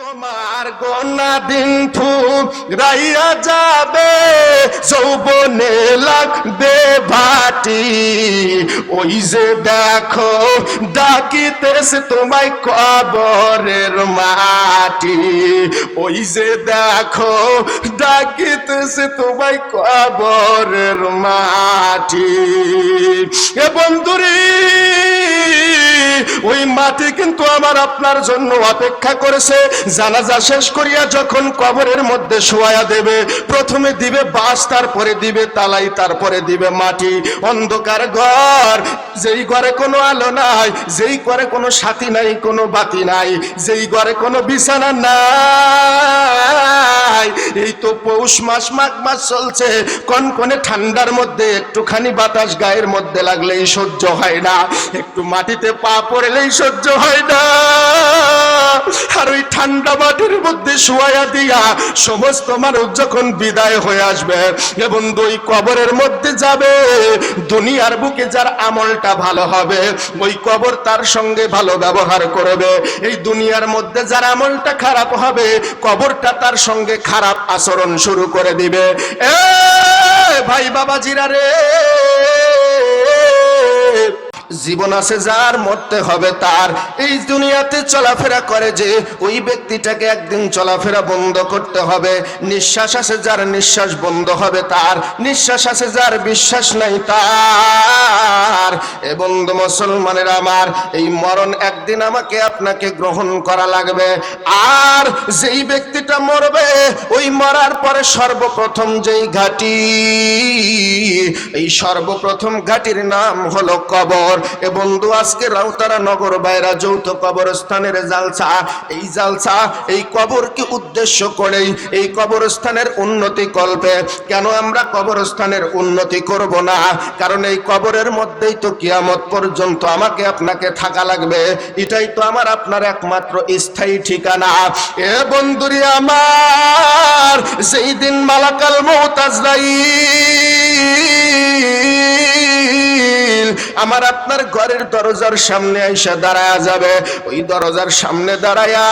তোমার গোনা দিন থু রাইয়া যাবে, যৌবনে লাগবে ভাটি। ওই যে দেখো, ডাকিতেছে তোমায় কবরের মাটি। ওই যে দেখো, ডাকিতেছে তোমায় কবরের মাটি। এ বন্ধুরি, ওই মাটি কিন্তু আমার আপনার জন্য অপেক্ষা করেছে। জানাজা শেষ করিয়া যখন কবরের মধ্যে শোয়া দেবে, প্রথমে দিবে বাস তারপরে দিবে তালাই, তারপরে দিবে মাটি। অন্ধকার ঘর, যেই ঘরে কোনো আলো নাই, যেই ঘরে কোনো সাথী নাই, কোনো বাতি নাই, যেই ঘরে কোনো বিছানা নাই। এই তো পৌষ মাস, মাঘ মাস চলছে। কনকনে ঠান্ডার মধ্যে একটুখানি বাতাস গায়ের মধ্যে লাগলেই সহ্য হয় না। একটু মাটিতে পা পড়লেই সহ্য হয় না। আর ওই ঠান্ডা মাটির মধ্যে শোয়া দিয়া সমস্ত মানুষ যখন বিদায় হয়ে আসবে এবং দুই কবরের মধ্যে যাবে, দুনিয়ার বুকে যার আমলটা ভালো হবে, ওই কবর তার সঙ্গে ভালো ব্যবহার করবে। এই দুনিয়ার মধ্যে যার আমলটা খারাপ হবে, কবরটা তার সঙ্গে খারাপ আচরণ শুরু করে দিবে। এ ভাই বাবা জিরা রে! জীবন আছে যার, মরতে হবে তার। এই দুনিয়াতে চলাফেরা করে যে, ওই ব্যক্তিটাকে একদিন চলাফেরা বন্ধ করতে হবে। নিঃশ্বাস আছে যার, নিঃশ্বাস বন্ধ হবে তার। নিঃশ্বাস আছে যার, বিশ্বাস নাই তার। এ বন্ধু মুসলমানের আমার, এই মরণ একদিন আমাকে, আপনাকে গ্রহণ করা লাগবে। আর যেই ব্যক্তিটা মরবে, ওই মরার পরে সর্বপ্রথম যেই ঘাটি, এই সর্বপ্রথম ঘাটির নাম হলো কবর। এ বন্ধু আজকে রাউতারা নগর বাইরা যৌথ কবরস্থানের জালসা। এই জালসা, এই কবরকে উদ্দেশ্য করেই এই কবরস্থানের উন্নতি কল্পে। কেন আমরা কবরস্থানের উন্নতি করব না? কারণ এই কবরের মধ্যেই তো কিয়ামত পর্যন্ত আমাকে আপনাকে থাকা লাগবে। এটাই তো আমার আপনার একমাত্র স্থায়ী ঠিকানা। এ বন্ধুরি আমার সেই দিন মালাকাল মৌতাজরাইল আমার আপনার ঘরের দরজার সামনে আইসা দাঁড়ায়া যাবে। ওই দরজার সামনে দাঁড়ায়া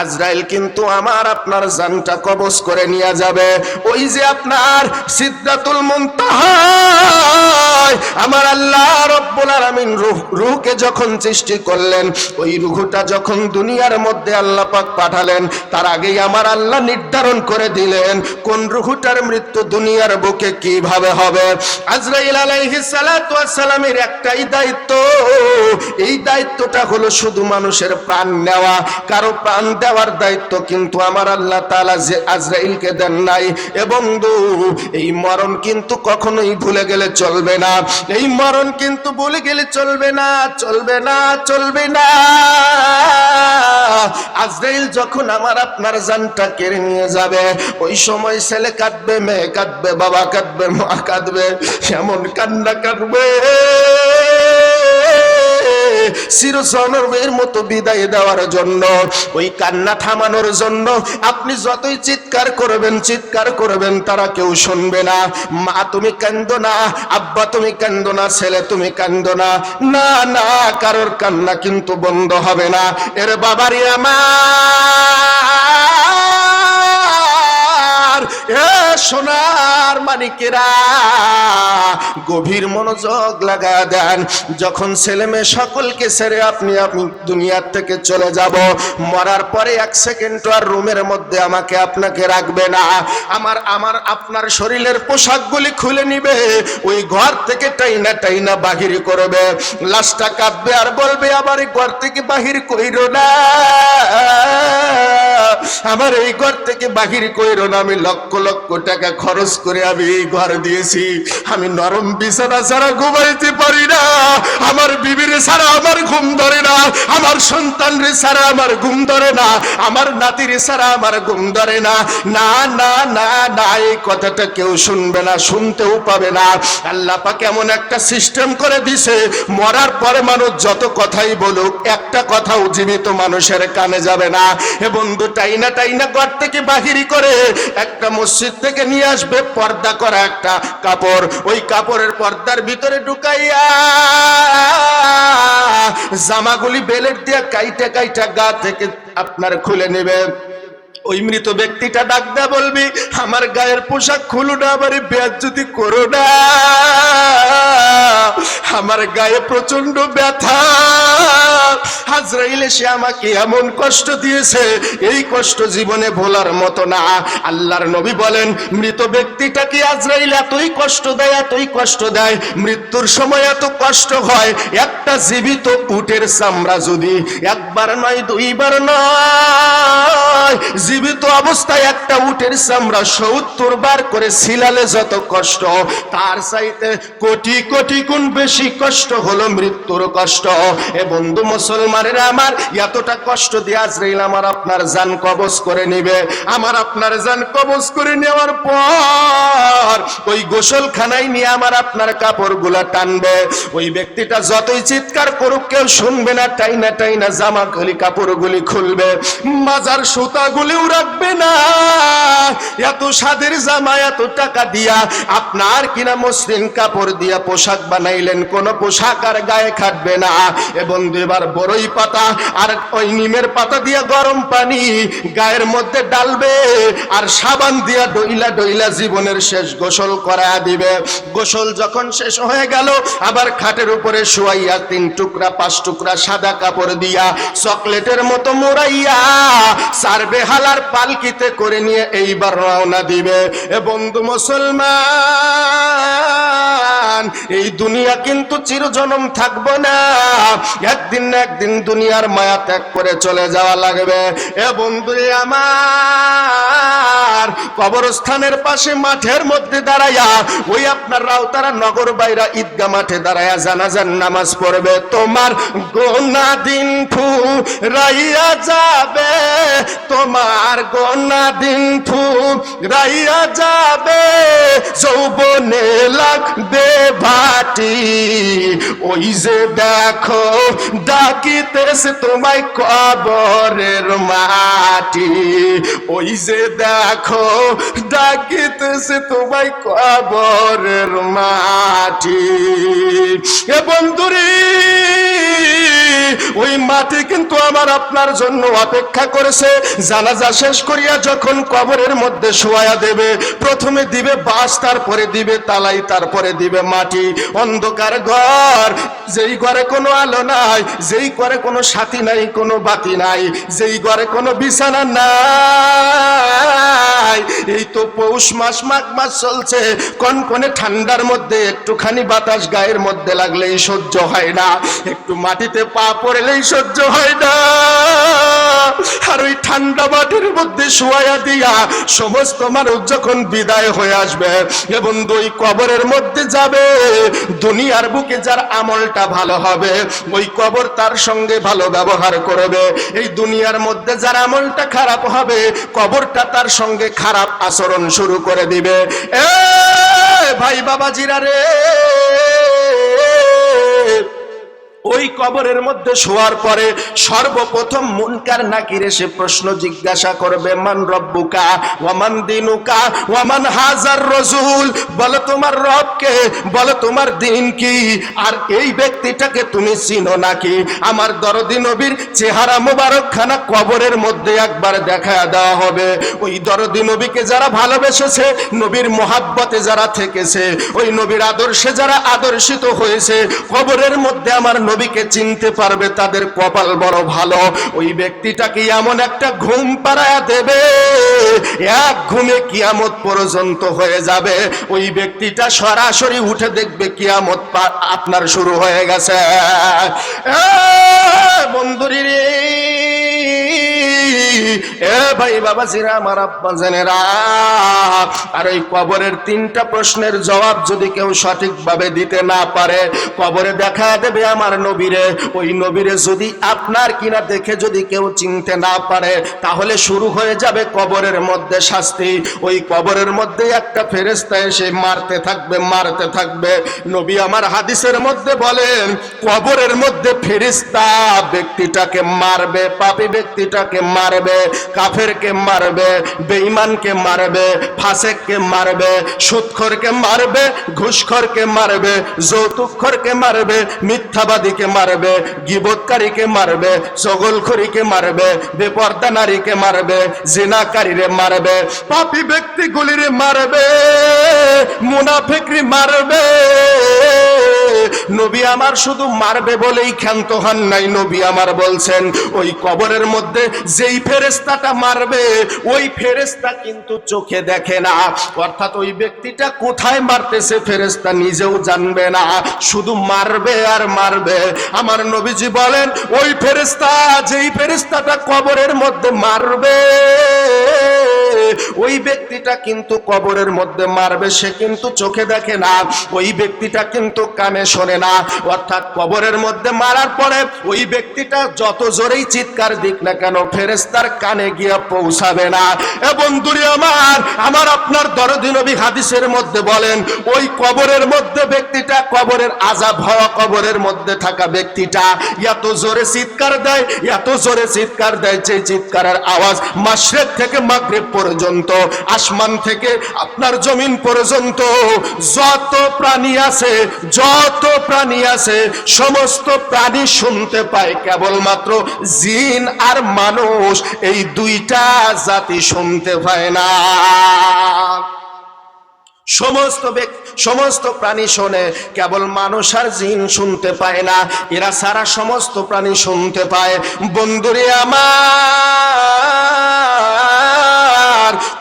আজরাইল কিন্তু আমার আপনার জানটা কবজ করে নিয়ে যাবে। ওই যে আপনার সিদ্ধাতুল মুনতাহা আমার আল্লাহ রব্বুল আলামিন রূহ, রূহকে যখন সৃষ্টি করলেন, ওই রূহটা যখন দুনিয়ার মধ্যে আল্লাহ পাক পাঠালেন, তার আগেই আমার আল্লাহ নির্ধারণ করে দিলেন কোন রূহটার মৃত্যু দুনিয়ার বুকে কীভাবে হবে। আজরাইল আলাইহিস সালাতু সালামের একটাই দায়িত্ব। এই দায়িত্বটা হলো শুধু মানুষের প্রাণ নেওয়া। কারও প্রাণ দেওয়ার দায়িত্ব কিন্তু আমার আল্লাহ তাআলা যে আজরাইলকে দেন নাই। এবং এই মরণ কিন্তু কখনোই ভুলে গেলে চলবে না। এই মরণ কিন্তু ভুলে গেলে চলবে না চলবে না চলবে না। আজরাইল যখন আমার আপনার জানটা কেড়ে নিয়ে যাবে, ওই সময় ছেলে কাঁদবে, মেয়ে কাঁদবে, বাবা কাঁদবে, মা কাঁদবে, এমন কান্না কাঁদবে চিরজনমের মতো বিদায় দেওয়ার জন্য, ওই কান্না থামানোর জন্য। আপনি যতই চিৎকার করবেন চিৎকার করবেন, তারা কেউ শুনবে না। মা, তুমি কান্দো না। আব্বা, তুমি কান্দো না। ছেলে, তুমি কান্দো না। না না, কারোর কান্না কিন্তু বন্ধ হবে না। এর বাবারই আমার সোনার মানিকেরা, গভীর মনোযোগ লাগা দেন। যখন ছেলে মেয়ে সকলকে ছেড়ে আপনি আপনি দুনিয়ার থেকে চলে যাব, মরার পরে এক সেকেন্ড আর রুমের মধ্যে আমাকে আপনাকে রাখবে না। আমার আমার, আপনার শরীরের পোশাকগুলি খুলে নিবে, ওই ঘর থেকে টাইনা টাইনা বাহির করবে। লাশটা কাঁদবে আর বলবে আবার ঘর থেকে বাহির কইরো না। আমার এই ঘর থেকে বাহির কইরো না, আমি লক্ষ লক্ষ টাকা খরচ করে আমি এই ঘর দিয়েছি। আমি নরম বিছানা ছাড়া ঘুমাইতে পারি না। আমার বিবির ছাড়া আমার ঘুম ধরে না। আমার সন্তান রে ছাড়া আমার ঘুম ধরে না। আমার নাতির ছাড়া আমার ঘুম ধরে না। না না না না, এই কথাটা কেউ শুনবে না, শুনতেও পাবে না। আল্লাহ পাক এমন একটা সিস্টেম করে দিছে, মরার পরে মানুষ যত কথাই বলুক, একটা কথাও জীবিত মানুষের কানে যাবে না। এ বন্ধু টাইনা টাইনা ঘর থেকে বাহিরি করে একটা মসজিদ থেকে নিয়ে আসবে, পর্দা করা একটা কাপড়। ওই কাপড়ের পর্দার ভিতরে ঢুকাইয়া জামাগুলি বেলের দিয়া কাইটা কাইটা গা থেকে আপনার খুলে নেবে। ওই মৃত ব্যক্তিটা ডাক দেয়া বলবি, আমার গায়ের পোশাক খুলু না, আমার ব্যাজ যদি করো না। আমার গায়ে প্রচণ্ড ব্যথা। আমাকে এমন কষ্ট দিয়েছে, এই কষ্ট জীবনে ভোলার মতো না। আল্লাহর নবী বলেন, মৃত ব্যক্তিটাকে আজরাইল এতই কষ্ট দেয়, এতই কষ্ট দেয়, মৃত্যুর সময় এত কষ্ট হয়, একটা জীবিত উটের চামড়া যদি একবার নয়, দুইবার নয়, জীবিত অবস্থায় একটা উটের চামড়া সত্তর বার করে ছিলালে যত কষ্ট, তার চাইতে কোটি কোটি গুণ বেশি কষ্ট হলো মৃত্যুর কষ্ট। এ বন্ধু মুসলমানের আমার, এতটা কষ্ট দিয়ে আজরাইল আমার আপনার জান কবজ করে নিবে। আমার আপনার জান কবজ করে নেওয়ার পর ওই গোসলখানায় নিয়ে আমার আপনার কাপড়গুলা টানবে। ওই ব্যক্তিটা যতই চিৎকার করুক, কেউ শুনবে না, টাইনা টাইনা জামা গুলি কাপড়গুলি খুলবে। মাজার সুতাগুলিও রাখবে না। এত স্বাদের জামা, এত টাকা দিয়া আপনার কিনা মসৃণ কাপড় দিয়া পোশাক বানাইলেন, কোন পোশাক আর গায়ে খাটবে না। এবং এবার বড়ই পাতা আর ওই নিমের পাতা দিয়া গরম পানি গায়ের মধ্যে ডালবে, আর সাবান দিয়া ডইলা ডইলা জীবনের শেষ গোসল করা দিবে। গোসল যখন শেষ হয়ে গেল, আবার খাটের উপরে শোয়াইয়া তিন টুকরা, পাঁচ টুকরা সাদা কাপড় দিয়া চকলেটের মতো মোড়াইয়া সারবে হালার পালকিতে করে নিয়ে এইবার রওনা দিবে। এ বন্ধু মুসলমান এই দুনিয়া কিন্তু চিরজনম থাকব না। একদিন না একদিন দুনিয়ার মায়া ত্যাগ করে চলে যাওয়া লাগবে। এ বন্ধু আমার, কবরস্থানের পাশে মাঠের মধ্যে দাঁড়াইয়া, ওই আপনার রাউতারা নগর বাইরা ঈদগা মাঠে দাঁড়াইয়া জানাজান নামাজ পড়বে। তোমার গোনা দিন ফু রাইয়া যাবে। তোমার গোনা দিন ফু রাইয়া যাবে। যৌবনে লাগবে। ভাটি, ওই যে দেখো, ডাকিতেছে তোমায় কবরের মাটি। ওই যে দেখো, ডাকিতেছে তোমায় কবরের মাটি। এ বন্ধুরে, ওই মাটি কিন্তু আমার আপনার জন্য অপেক্ষা করেছে। জানাজা শেষ করিয়া যখন কবরের মধ্যে শোয়া দেবে, প্রথমে দিবে বাস, তারপরে দিবে তালাই, তারপরে দিবে মাটি, অন্ধকার ঘর। যেই ঘরে কোনো আলো নাই, যেই ঘরে কোনো সাথী নাই, কোনো বাতি নাই, যেই ঘরে কোনো বিছানা নাই। এই তো পৌষ মাস, মাঘ মাস চলছে। কনকনে ঠান্ডার মধ্যে, একটুখানি বাতাস গায়ের মধ্যে লাগলেই সহ্য হয় না। একটু মাটিতে পা পড়লেই সহ্য হয় না। আর ওই ঠান্ডা মাটির মধ্যে শোয়া দিয়া সমস্ত মানুষ যখন বিদায় হয়ে আসবে এবং দুই কবরের মধ্যে যাবে। দুনিয়ার বুকে যার আমলটা ভালো হবে, ওই কবর তার সঙ্গে ভালো ব্যবহার করবে। এই দুনিয়ার মধ্যে যার আমলটা খারাপ হবে, কবরটা তার সঙ্গে খারাপ আচরণ শুরু করে দিবে। এ ভাই বাবাজিরা রে! ওই কবরের মধ্যে শোয়ার পরে সর্বপ্রথম মুনকার নাকির এসে প্রশ্ন জিজ্ঞাসা করবে, মান রব্বুকা ওয়ামান দিনুকা ওয়ামান হাজার রসুল বলো, তোমার রবকে, বলো, তোমার দিন কি? আর এই ব্যক্তিটাকে তুমি চিনো নাকি? আমার দরদি নবীর চেহারা মোবারক খানা কবরের মধ্যে একবার দেখা দেওয়া হবে। ওই দরদি নবীকে যারা ভালোবেসেছে, নবীর মোহাব্বতে যারা থেকেছে, ওই নবীর আদর্শে যারা আদর্শিত হয়েছে, কবরের মধ্যে আমার নবীকে চিনতে পারবে তাদের কপাল বড় ভালো। ওই ব্যক্তিটাকে এমন একটা ঘুম পাড়ায়া দেবে, এক ঘুমে কিয়ামত পর্যন্ত হয়ে যাবে। ওই ব্যক্তিটা সরাসরি উঠে দেখবে কিয়ামত আপনার শুরু হয়ে গেছে। বন্ধুরি প্রশ্নের জবাব যদি কেউ সঠিকভাবে দিতে না পারে, কবরে দেখা দেবে আমার নবীরে। ওই নবীরে যদি আপনার কিনা দেখে যদি কেউ চিনতে না পারে, তাহলে শুরু হয়ে যাবে কবরের মধ্যে শাস্তি। ওই কবরের মধ্যে একটা ফেরেস্তা এসে মারতে থাকবে মারতে থাকবে। নবী আমার হাদিসের মধ্যে বলেন, কবরের মধ্যে ফেরিস্তা ব্যক্তিটাকে মারবে, পাপী ব্যক্তিটাকে মারবে। কাফেরকে মারবে, বেঈমানকে মারবে, ফাসেককে মারবে সুদখোরকে মারবে, ঘুষখোরকে মারবে, যৌতুকখোরকে মারবে, মিথ্যাবাদীকে মারবে, গিবৎকারীকে মারবে, চগলখড়িকে মারবে, বেপর্দা নারীকে মারবে, জিনাকারীরে মারবে, পাপী ব্যক্তিগুলিরে মারবে, মুনাফিকরি মারবে। নবী আমার শুধু মারবে বলেই ক্ষান্ত হন নাই, নবী আমার বলছেন, ওই কবরের মধ্যে যেই ফেরেস্তাটা মারবে, ওই ফেরেস্তা কিন্তু চোখে দেখে না। অর্থাৎ ওই ব্যক্তিটা কোথায় মারতেছে ফেরেস্তা নিজেও জানবে না। শুধু মারবে আর মারবে। আমার নবীজি বলেন, ওই ফেরেস্তা যেই ফেরেস্তাটা কবরের মধ্যে মারবে ওই ব্যক্তিটা কিন্তু কবরের মধ্যে মারবে, সে কিন্তু চোখে দেখে না। ওই ব্যক্তিটা কিন্তু কানে শোনে না। অর্থাৎ কবরের মধ্যে মারার পরে ওই ব্যক্তিটা যত জোরেই চিৎকার দিক না কেন ফেরেস্তার কানে গিয়ে পৌঁছাবে না। এবং দূরে আমার আমার আপনার দরদি নবী হাদিসের মধ্যে বলেন, ওই কবরের মধ্যে ব্যক্তিটা কবরের আজাব হওয়া কবরের মধ্যে থাকা ব্যক্তিটা। এত জোরে চিৎকার দেয়, এত জোরে চিৎকার দেয়, যে চিৎকারের আওয়াজ মাসরেক থেকে মাগরিব পর্যন্ত আসমান থেকে আপনার জমিন পর্যন্ত যত প্রাণী আছে, যত প্রাণী আছে, সমস্ত প্রাণী শুনতে পায়। কেবলমাত্র জিন আর মানুষ এই দুইটা জাতি শুনতে পায় না। সমস্ত সমস্ত প্রাণী শোনে, কেবল মানুষ আর জিন শুনতে পায় না। এরা সারা সমস্ত প্রাণী শুনতে পায়। বন্ধুরে আমার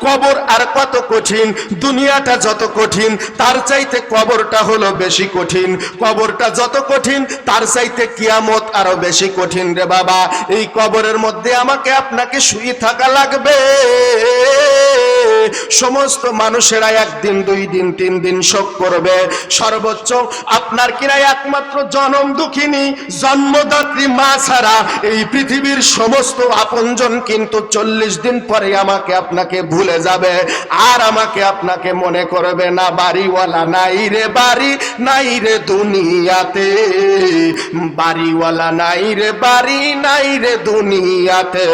কবর আর কত কঠিন? দুনিয়াটা যত কঠিন, তার চাইতে কবরটা হলো বেশি কঠিন। কবরটা যত কঠিন, তার চাইতে কিয়ামত আরও বেশি কঠিন রে বাবা। এই কবরের মধ্যে আমাকে আপনাকে শুয়ে থাকা লাগবে। সমস্ত মানুষেরা একদিন, দুই দিন, তিন দিন শোক করবে। সর্বোচ্চ আপনার কিনা একমাত্র জনম দুঃখিনী, জন্মদাত্রী মা ছাড়া এই পৃথিবীর সমস্ত আপনজন কিন্তু চল্লিশ দিন পরে আমাকে আপনাকে ভুলে যাবে। আর আমাকে আপনাকে মনে করবে না, বাড়িওয়ালা নাই রে বাড়ি, নাই রে দুনিয়াতে। বাড়িওয়ালা নাই রে বাড়ি, নাই রে দুনিয়াতে।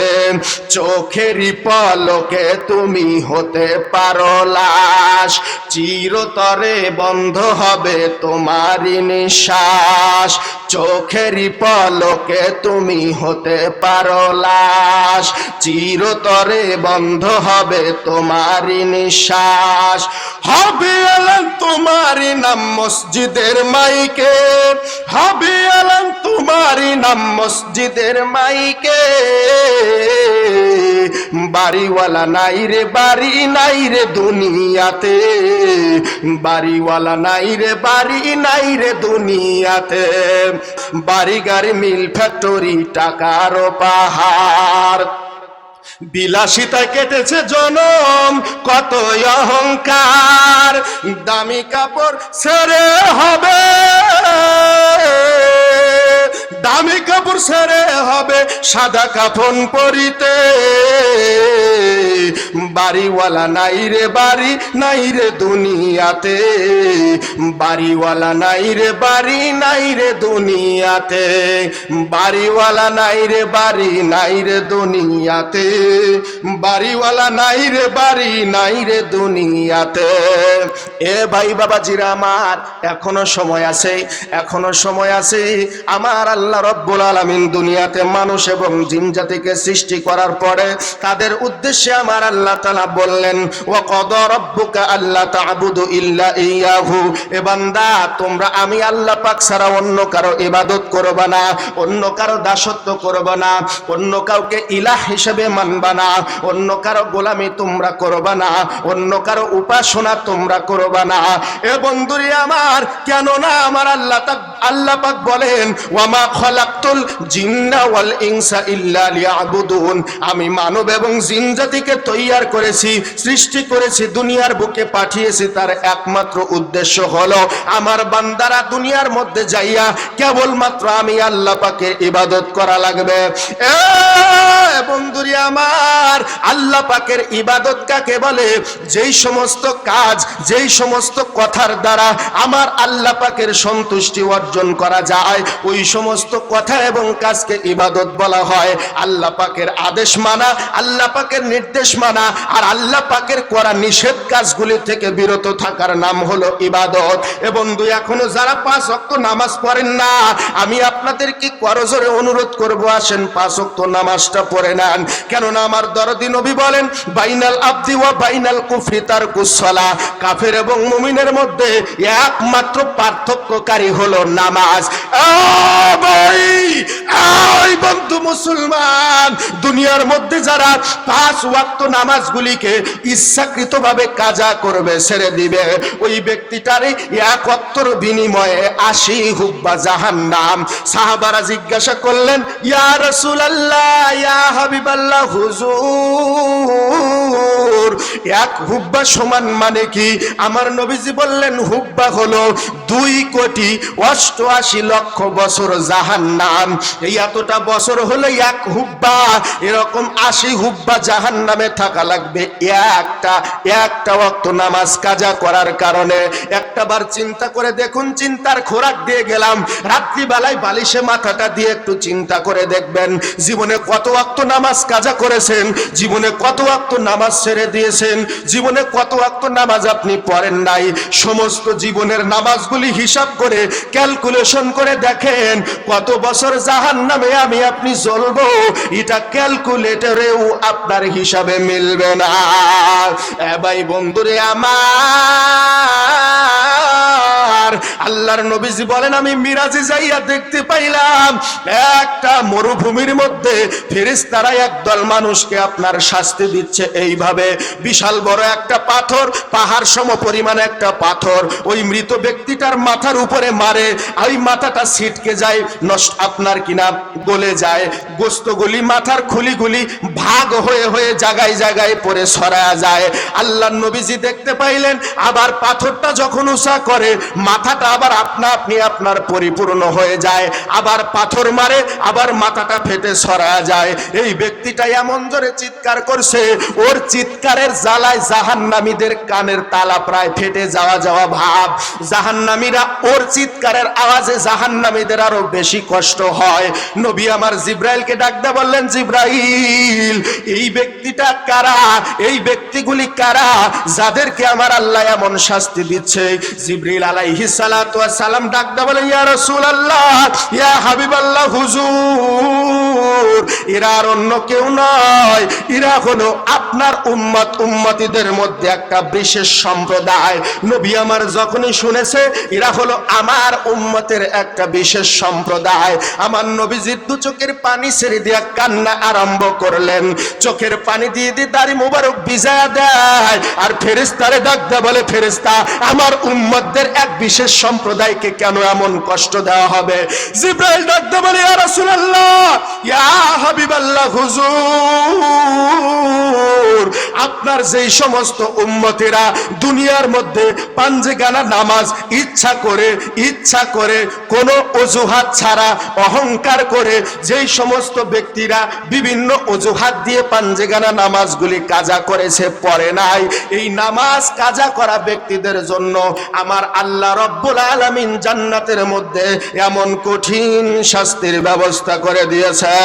চোখেরই পলকে তুমি হতে পারো লাশ। চিরতরে বন্ধ হবে তোমারই নিঃশ্বাস। চোখেরই পলকে তুমি হতে পারো লাশ। চিরতরে বন্ধ হবে তোমারই নিঃশ্বাস, হবে এলেন তোমারই নাম মসজিদের মাইকে, হবে এলেন তোমারই নাম মসজিদের মাইকে। বাড়িওয়ালা নাই রে, বাড়ি নাই রে দুনিয়াতে, বাড়িওয়ালা নাই রে, বাড়ি নাই রে দুনিয়াতে। বাড়ি গাড়ি মিল, ফ্যাক্টরি, টাকার পাহাড়। বিলাসিতা কেটেছে জনম কত অহংকার। দামি কাপড় ছেড়ে হবে। দামি কাপড় ছেড়ে হবে সাদা কাফন পরিতে। বাড়িওয়ালা নাই রে বাড়ি, নাই রে দুনিয়াতে। বাড়িওয়ালা নাই রে বাড়ি, নাই রে দুনিয়াতে। বাড়িওয়ালা নাই রে বাড়ি, নাই রে দুনিয়াতে। বাড়িওয়ালা নাই রে বাড়ি, নাই রে দুনিয়াতে। এ ভাই বাবা জিরা আমার, এখনও সময় আছে, এখনও সময় আছে। আমার আল্লাহ রব্বুল আলামিন দুনিয়াতে মানুষ এবং জিন জাতিকে সৃষ্টি করার পরে তাদের উদ্দেশ্যে আমার আল্লাহ তাআলা বললেন ওয়া কদ রব্বুকা আল্লা তা'বুদু ইল্লা ইয়াহু। এ বান্দা, তোমরা আমি আল্লাহ পাক ছাড়া অন্য কারও ইবাদত করবে না, অন্য কারও দাসত্ব করবে না, অন্য কাউকে ইলাহ হিসেবে মানবা না, অন্য কারও গোলামি তোমরা করবে না, অন্য কারও উপাসনা তোমরা করবে না। এ বন্ধুরি আমার কেন না আমার আল্লাহ তাক আল্লাহ পাক বলেন, ওয়ামা খলাকতুল জিন্না ওয়াল ইনসা ইল্লা লিয়াবুদুন। আমি মানব এবং জিন জাতিকে তৈয়ার করেছি, সৃষ্টি করেছি, দুনিয়ার বুকে পাঠিয়েছি, তার একমাত্র উদ্দেশ্য হলো, আমার বান্দারা দুনিয়ার মধ্যে যাইয়া কেবলমাত্র আমি আল্লাহ পাকে ইবাদত করা লাগবে। এ বন্ধুরি আমার, আল্লাহ পাকের ইবাদত কাকে বলে? যেই সমস্ত কাজ, যেই সমস্ত কথার দ্বারা আমার আল্লাহ পাকের সন্তুষ্টি অর্জন করা যায়। ওই সমস্ত কথা এবং কাজকে ইবাদত বলা হয়। আল্লাহ পাকের আদেশ মানা, আল্লাহ পাকের নির্দেশ মানা, আর আল্লাহ পাকের করা নিষেধ কাজগুলি থেকে বিরত থাকার নাম হলো ইবাদত। এবং দুই এখনও যারা পাঁচ অক্ত নামাজ পড়েন না, আমি আপনাদেরকে করজোরে অনুরোধ করব, আসেন পাঁচ অক্ত নামাজটা পড়ে নেন। কেননা আমার দরদি নবী বলেন, বাইনাল আব্দি ওয়া বাইনাল কুফরি তার কুসলা কাফের এবং মুমিনের মধ্যে একমাত্র পার্থক্যকারী হলো নামাজ। বন্ধু মুসলমান। দুনিয়ার মধ্যে যারা পাঁচ ওয়াক্ত নামাজগুলিকে ইচ্ছাকৃতভাবে কাজা করবে, ছেড়ে দিবে, ওই ব্যক্তিটারে এক অক্তর বিনিময়ে আশি হুব্বা জাহান্নাম। সাহাবারা জিজ্ঞাসা করলেন, ইয়া রাসূলুল্লাহ, ইয়া হাবিবাল্লাহ, হুজুর, এক হুব্বা সমান মানে কি? আমার নবীজি বললেন, হুব্বা হলো দুই কোটি অষ্টআশি লক্ষ বছর জাহান্নাম। এই এতটা বছর হলো এক হুব্বা। এরকম আশি হুব্বা জাহান্নামে থাকা লাগবে। একটা একটা ওয়াক্ত নামাজ কাজা করার কারণে। একটা বার চিন্তা করে দেখুন, চিন্তার খোরাক দিয়ে গেলাম। রাত্রিবেলায় বালিশে মাথাটা দিয়ে একটু চিন্তা করে দেখবেন, জীবনে কত ওয়াক্ত নামাজ কাজা করেছেন, জীবনে কত ওয়াক্ত নামাজ ছেড়ে দিয়েছেন, জীবনে কত ওয়াক্ত নামাজ আপনি পড়েন নাই। সমস্ত জীবনের নামাজগুলি হিসাব করে ক্যালকুলেশন করে দেখেন, কত বছর জাহান নামে আমি আপনি জ্বলবো? এটা ক্যালকুলেটরেও আপনার হিসাবে মিলবে না। এ ভাই বন্ধুরে আমার আল্লাহর নবীজি বলেন, আমি মিরাজে যাইয়া দেখতে পাইলাম, একটা মরুভূমির মধ্যে ফেরেশতারা একদল মানুষকে আপনার শাস্তি দিচ্ছে। এইভাবে বিশাল বড় একটা পাথর, পাহাড় সম পরিমাণে একটা পাথর, ওই মৃত ব্যক্তিটার মাথার উপরে মারে, ওই মাথাটা ছিটকে যায়, নষ্ট আপনার কিনা গলে যায়, গোস্তগুলি মাথার খুলিগুলি ভাগ হয়ে হয়ে জায়গায় জায়গায় পরে সরা যায়। আল্লাহ নবীজি দেখতে পাইলেন, আবার পাথরটা যখন উষা করে মাথাটা আবার আপনা আপনি আপনার পরিপূর্ণ হয়ে যায়। আবার পাথর মারে, আবার মাথাটা ফেটে সরা যায়। এই ব্যক্তিটা এমন জোরে চিৎকার করছে, ওর চিৎকারের জ্বালায় জাহান্নামীদের কানের তালা প্রায় ফেটে যাওয়া যাওয়া ভাব। জাহান্নামীরা ওর চিৎকারের আওয়াজে জাহান্নামীদের আরও বেশি কষ্ট হয়। নবী আমার জিব্রাইলকে ডাকতে বললেন, জিব্রাইল, এই ব্যক্তিটা কারা? এই ব্যক্তিগুলি কারা? যাদেরকে আমার আল্লাহ এমন শাস্তি দিচ্ছে। জিব্রিল আলাইহি সালাম ইয়া রাসূলুল্লাহ, ইয়া হাবিবাল্লাহ, হুজুর, এরা আর অন্য কেউ নয়। হলো আপনার উম্মত, উম্মতিদের মধ্যে একটা বিশেষ সম্প্রদায়। নবী আমার যখনই শুনেছে, এরা হলো আমার উম্মতের একটা বিশেষ সম্প্রদায়। আমার নবীজির দু চোখের পানি ছেড়ে দিয়া কান্না আরম্ভ করলেন। চোখের পানি দিয়ে দিয়ে দাড়ি মুবারক ভিজা দেয়। আর ফেরেস্তারে ডাক বলে ফেরেস্তা আমার উম্মতদের এক বিশেষ সম্প্রদায়কে কেন এমন কষ্ট দেওয়া হবে? জিব্রাইল ডাকতে বলে ইয়া রাসূলুল্লাহ ইয়া হাবিবাল্লাহ হুজুর আপনার যেই সমস্ত উম্মতেরা দুনিয়ার মধ্যে পাঞ্জে গানা নামাজ ইচ্ছা করে ইচ্ছা করে, কোনো অজুহাত ছাড়া, অহংকার করে যেই সমস্ত ব্যক্তিরা বিভিন্ন অজুহাত দিয়ে পাঞ্জেগানা নামাজগুলি কাজা করেছে, পড়ে নাই। এই নামাজ কাজা করা ব্যক্তিদের জন্য আমার আল্লাহ রব্বুল আলামিন জান্নাতের মধ্যে এমন কঠিন শাস্তির ব্যবস্থা করে দিয়েছে।